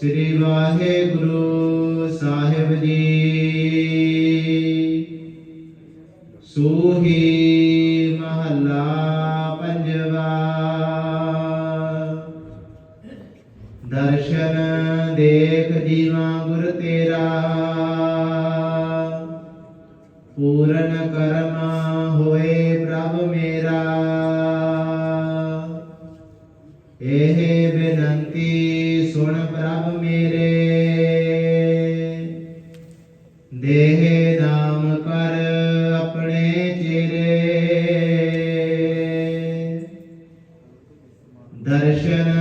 ਸ੍ਰੀ ਵਾਹਿਗੁਰੂ ਸਾਹਿਬ ਜੀ। ਸੂਹੀ ਮਹੱਲਾ ਪੰਜਵਾ। ਦਰਸ਼ਨ ਦੇਖ ਜੀਵਾ ਗੁਰ ਤੇਰਾ। ਪੂਰਨ ਕਰਮ ਹੋਏ ਪ੍ਰਭ ਮੇਰਾ। ਇਹ ਬੇਨੰਤੀ ਮੇਰੇ। ਦੇਹ ਨਾਮ ਕਰ ਆਪਣੇ ਚਿਰੇ ਦਰਸ਼ਨ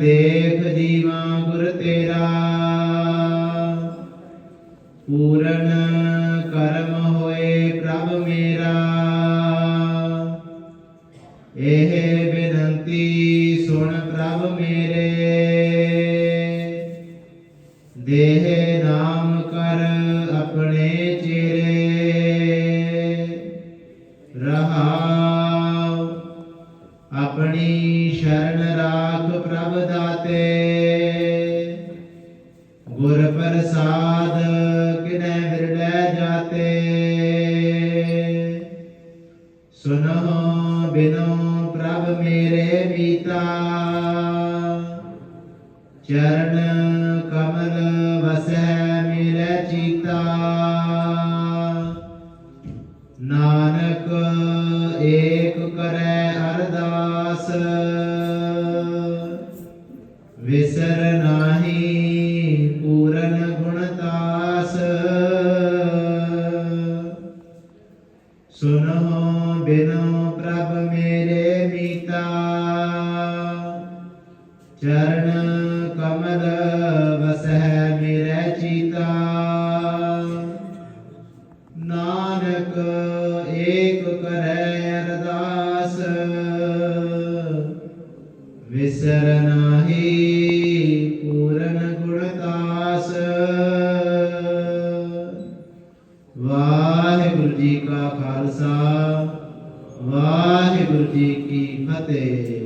ਦੇਖ ਜੀਵਾ ਗੁਰ ਤੇਰਾ। ਪੂਰਨ ਕਰਮ ਹੋਏ ਪ੍ਰਭ ਮੇਰਾ। ਇਹ ਬੇਨੰਤੀ ਸੁਣ ਪ੍ਰਭ ਮੇਰੇ। ਦੇਹ ਨਾਮ ਕਰ ਆਪਣੇ ਚਿਹਰੇ ਰਹਾਉ ਆਪਣੀ ਸ਼ਰਨ ਰਾਖ ਪ੍ਰਭ ਦਾਤੇ। ਗੁਰ ਪ੍ਰਸਾਦ ਕਿਨੈ ਵਿਰਲੇ ਜਾਤੇ। ਸੁਨੋ ਬਿਨੋ ਪ੍ਰਭ ਮੇਰੇ ਮੀਤਾ। ਚਰਨ ਕਮਲ ਵਸੈ ਮਿਲੇ ਚੀਤਾ ਨਾਨਕ ਏਕ ਕਰੈ ਅਰਦਾਸ ਵਿਸਰ ਨਾਹੀ ਪੂਰਨ ਗੁਣਤਾਸ ਸੁਨੋ ਬਿਨੋ ਪ੍ਰਭ ਮੇਰੇ ਮੀਤਾ ਚਰਨ ਕਮਲ ਕਰੈ ਅਰਦਾਸ ਵਿਸਰ ਨਾਹੀ ਪੂਰਨ ਗੁਣਤਾਸ ਵਾਹਿਗੁਰੂ ਜੀ ਕਾ ਖਾਲਸਾ ਵਾਹਿਗੁਰੂ ਜੀ ਕੀ ਫਤਿਹ